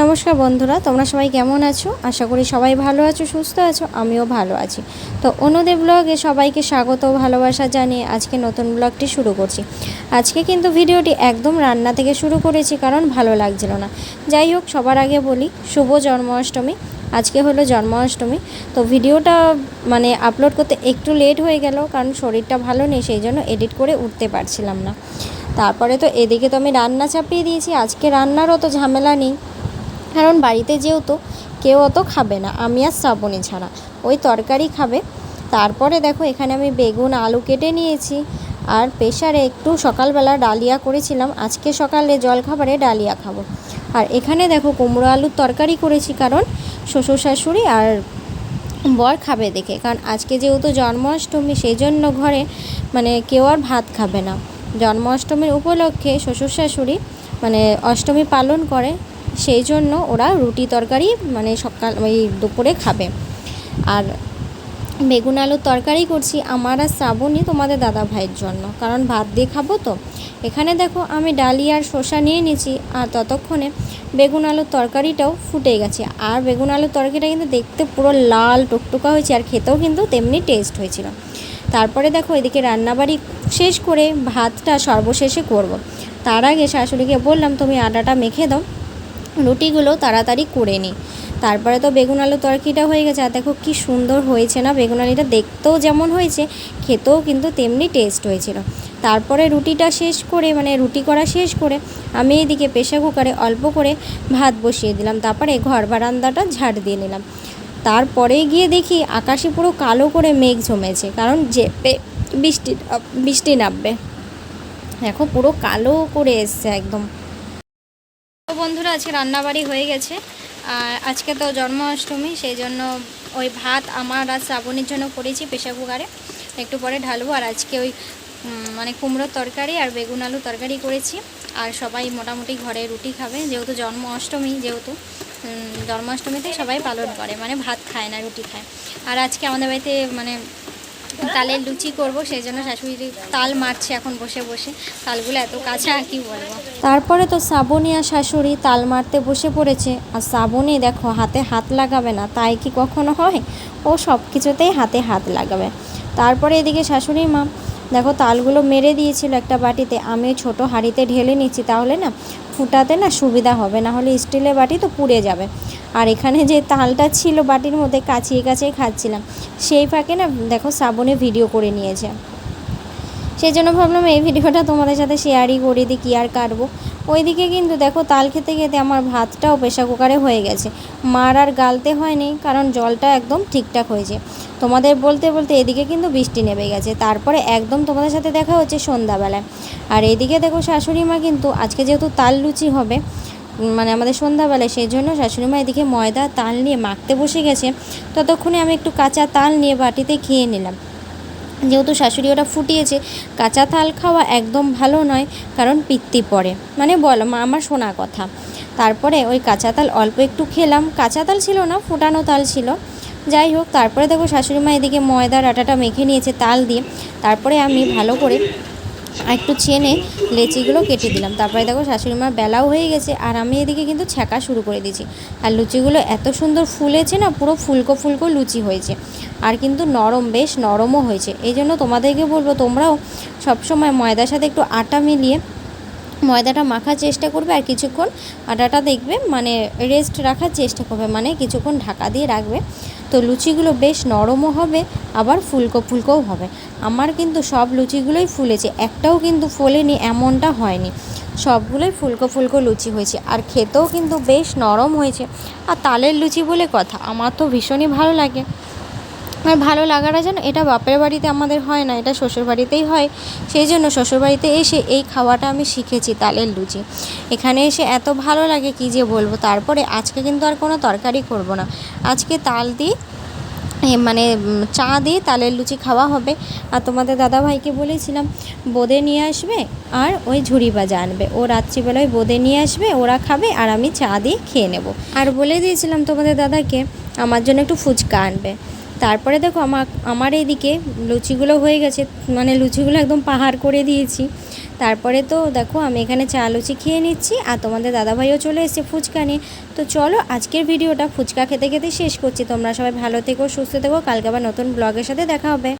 নমস্কার বন্ধুরা, তোমরা সবাই কেমন আছো? আশা করি সবাই ভালো আছো, সুস্থ আছো, আমিও ভালো আছি। তো অনুদেব ব্লগে সবাইকে স্বাগত ভালোবাসা জানিয়ে আজকে নতুন ব্লগটি শুরু করছি। আজকে কিন্তু ভিডিওটি একদম রান্না থেকে শুরু করেছি, কারণ ভালো লাগছিল না। যাই হোক, সবার আগে বলি, শুভ জন্মাষ্টমী। আজকে হলো জন্মাষ্টমী। তো ভিডিওটা মানে আপলোড করতে একটু লেট হয়ে গেল, কারণ শরীরটা ভালো নেই, সেই জন্য এডিট করে উঠতে পারছিলাম না। তারপরে তো এদিকে তো আমি রান্না চাপিয়ে দিয়েছি, আজকে রান্নার অত ঝামেলা নেই। কারণ বাড়িতে যেহেতু কেউ অত খাবে না, আমি আর শ্রাবণী ছাড়া। ওই তরকারি খাবে। তারপরে দেখো, এখানে আমি বেগুন, আলু কেটে নিয়েছি। আর প্রেশারে একটু সকালবেলা ডালিয়া করেছিলাম। আজকে সকালে জলখাবারে ডালিয়া খাব। আর এখানে দেখো, কুমড়ো আলুর তরকারি করেছি কারণ শ্বশুর শাশুড়ি আর বর খাবে দেখে। কারণ আজকে যেহেতু জন্মাষ্টমী সেই জন্য ঘরে মানে কেউ আর ভাত খাবে না। জন্মাষ্টমীর উপলক্ষে শ্বশুর শাশুড়ি মানে অষ্টমী পালন করে। সেই জন্য ওরা রুটি তরকারি মানে সকাল ওই দুপুরে খাবে। আর বেগুন আলুর তরকারি করছি আমার আর শ্রাবণী তোমাদের দাদা ভাইয়ের জন্য। কারণ ভাত দিয়ে খাব তো। এখানে দেখো আমি ডালি আর শসা নিয়ে নিয়েছি আর ততক্ষণে বেগুন আলুর তরকারিটাও ফুটে গেছে। আর বেগুন আলুর তরকারিটা কিন্তু দেখতে পুরো লাল টুকটুকা হয়েছে আর খেতেও কিন্তু তেমনি টেস্ট হয়েছিল। তারপরে দেখো এদিকে রান্নাবাড়ি শেষ করে ভাতটা সর্বশেষে করব। তার আগে শাশুড়িকে বললাম, তুমি আটাটা মেখে দাও। রুটিগুলো তাড়াতাড়ি করে নিই। তারপরে তো বেগুন আলু তরকারিটা হয়ে গেছে। আর দেখো কি সুন্দর হয়েছে না? বেগুন আলুটা দেখতেও যেমন হয়েছে, খেতেও কিন্তু তেমনি টেস্ট হয়েছিল। তারপরে রুটিটা শেষ করে মানে রুটি করা শেষ করে, আমি এদিকে প্রেশার কুকারে অল্প করে ভাত বসিয়ে দিলাম। তারপরে ঘর বারান্দাটা ঝাড় দিয়ে নিলাম। তারপরে গিয়ে দেখি আকাশে পুরো কালো করে মেঘ জমেছে, কারণ যে বৃষ্টি বৃষ্টি নামবে। দেখো পুরো কালো করে এসছে একদম। তো বন্ধুরা, আজকে রান্নাবাড়ি হয়ে গেছে। আর আজকে তো জন্মাষ্টমী, সেই জন্য ওই ভাত আমার আর শ্রাবণীর জন্য করেছি প্রেশার কুকারে। একটু পরে ঢালবো। আর আজকে ওই মানে কুমড়োর তরকারি আর বেগুন আলু তরকারি করেছি। আর সবাই মোটামুটি ঘরে রুটি খাবে। যেহেতু জন্ম অষ্টমী যেহেতু জন্মাষ্টমীতে সবাই পালন করে। মানে ভাত খায় না, রুটি খায়। আর আজকে আমাদের বাড়িতে মানে তালের লুচি করব, সেই জন্য শাশুড়ি তাল মারছে এখন বসে বসে। তালগুলো এত কাছে আর কি বলব? তারপরে তো শ্রাবণী আর শাশুড়ি তাল মারতে বসে পড়েছে। আর শ্রাবণী দেখো, হাতে হাত লাগাবে না, তাই কি কখনো হয়? ও সব কিছুতেই হাতে হাত লাগাবে। তারপরে এদিকে শাশুড়ি মা দেখো তালগুলো মেরে দিয়েছিল একটা বাটিতে, আমি ছোটো হাঁড়িতে ঢেলে নিচ্ছি, তাহলে না ফুটাতে না সুবিধা হবে, না হলে স্টিলের বাটি তো পুড়ে যাবে। আর এখানে যে তালটা ছিল বাটির মধ্যে কাছিয়ে কাছিয়ে খাচ্ছিলাম, সেই ফাঁকে না দেখো সাবনে ভিডিও করে নিয়েছে। সেই জন্য ভাবলাম এই ভিডিওটা তোমাদের সাথে শেয়ারই করে দিই কি আর কাটবো। ওইদিকে কিন্তু দেখো তাল খেতে খেতে আমার ভাতটাও প্রেশার কুকারে হয়ে গেছে। মার আর গালতে হয়নি, কারণ জলটা একদম ঠিকঠাক হয়েছে। তোমাদের বলতে বলতে এদিকে কিন্তু বৃষ্টি নেমে গেছে। তারপরে একদম তোমাদের সাথে দেখা হচ্ছে সন্ধ্যাবেলায়। আর এদিকে দেখো শাশুড়ি মা কিন্তু আজকে যেহেতু তাল লুচি হবে মানে আমাদের সন্ধ্যাবেলায়, সেই জন্য শাশুড়ি মা এদিকে ময়দা, তাল নিয়ে মাখতে বসে গেছে। ততক্ষণে আমি একটু কাঁচা তাল নিয়ে বাটিতে খেয়ে নিলাম। যেহেতু শাশুড়ি ওটা ফুটিয়েছে, কাঁচা তাল খাওয়া একদম ভালো নয়, কারণ পিত্তি পড়ে। মানে বল আমার শোনা কথা। তারপরে ওই কাঁচা তাল অল্প একটু খেলাম। কাঁচা তাল ছিল না, ফুটানো তাল ছিল। যাই হোক, তারপরে দেখো শাশুড়ি মা এদিকে ময়দার আটাটা মেখে নিয়েছে তাল দিয়ে। তারপরে আমি ভালো করে একটু চেনে লেচিগুলো কেটে দিলাম। তারপরে দেখো শাশুড়ি মার বেলাও হয়ে গেছে আর আমি এদিকে কিন্তু ছ্যাঁকা শুরু করে দিয়েছি। আর লুচিগুলো এত সুন্দর ফুলেছে না, পুরো ফুলকো ফুলকো লুচি হয়েছে। আর কিন্তু নরম, বেশ নরমও হয়েছে। এই জন্য তোমাদেরকে বলব, তোমরাও সবসময় ময়দার সাথে একটু আটা মিলিয়ে ময়দাটা মাখার চেষ্টা করবে আর কিছুক্ষণ আটাটা দেখবে মানে রেস্ট রাখার চেষ্টা করবে মানে কিছুক্ষণ ঢাকা দিয়ে রাখবে। তো লুচিগুলো বেশ নরমও হবে, আবার ফুলকো ফুলকোও হবে। আমার কিন্তু সব লুচিগুলোই ফুলেছে, একটাও কিন্তু ফোলেনি, এমনটা হয়নি। সবগুলোই ফুলকো ফুলকো লুচি হয়েছে, আর খেতেও কিন্তু বেশ নরম হয়েছে। আর তালের লুচি বলে কথা, আমার তো ভীষণই ভালো লাগে। আর ভালো লাগাটা যেন এটা বাপের বাড়িতে আমাদের হয় না, এটা শ্বশুর বাড়িতেই হয়। সেই জন্য শ্বশুর বাড়িতে এসে এই খাওয়াটা আমি শিখেছি তালের লুচি। এখানে এসে এত ভালো লাগে কি যে বলব, তারপরে আজকে কিন্তু আর কোনো তরকারি করব না। আজকে তাল দিয়ে মানে চা দিয়ে তালের লুচি খাওয়া হবে। আর তোমাদের দাদা ভাইকে বলেছিলাম, বোঁদে নিয়ে আসবে আর ওই ঝুড়ি ভাজা আনবে। ও রাত্রিবেলায় বোঁদে নিয়ে আসবে, ওরা খাবে আর আমি চা দিয়ে খেয়ে নেব। আর বলে দিয়েছিলাম তোমাদের দাদাকে, আমার জন্য একটু ফুচকা আনবে। তারপরে দেখো আমার আমার এইদিকে লুচিগুলো হয়ে গেছে মানে লুচিগুলো একদম পাহাড় করে দিয়েছি। তারপরে তো দেখো আমি এখানে চা লুচি খেয়ে নিচ্ছি আর তোমাদের দাদাভাইও চলে এসছে ফুচকা নিয়ে। তো চলো আজকের ভিডিওটা ফুচকা খেতে খেতে শেষ করছি। তোমরা সবাই ভালো থেকো, সুস্থ থেকো। কালকে আবার নতুন ব্লগের সাথে দেখা হবে।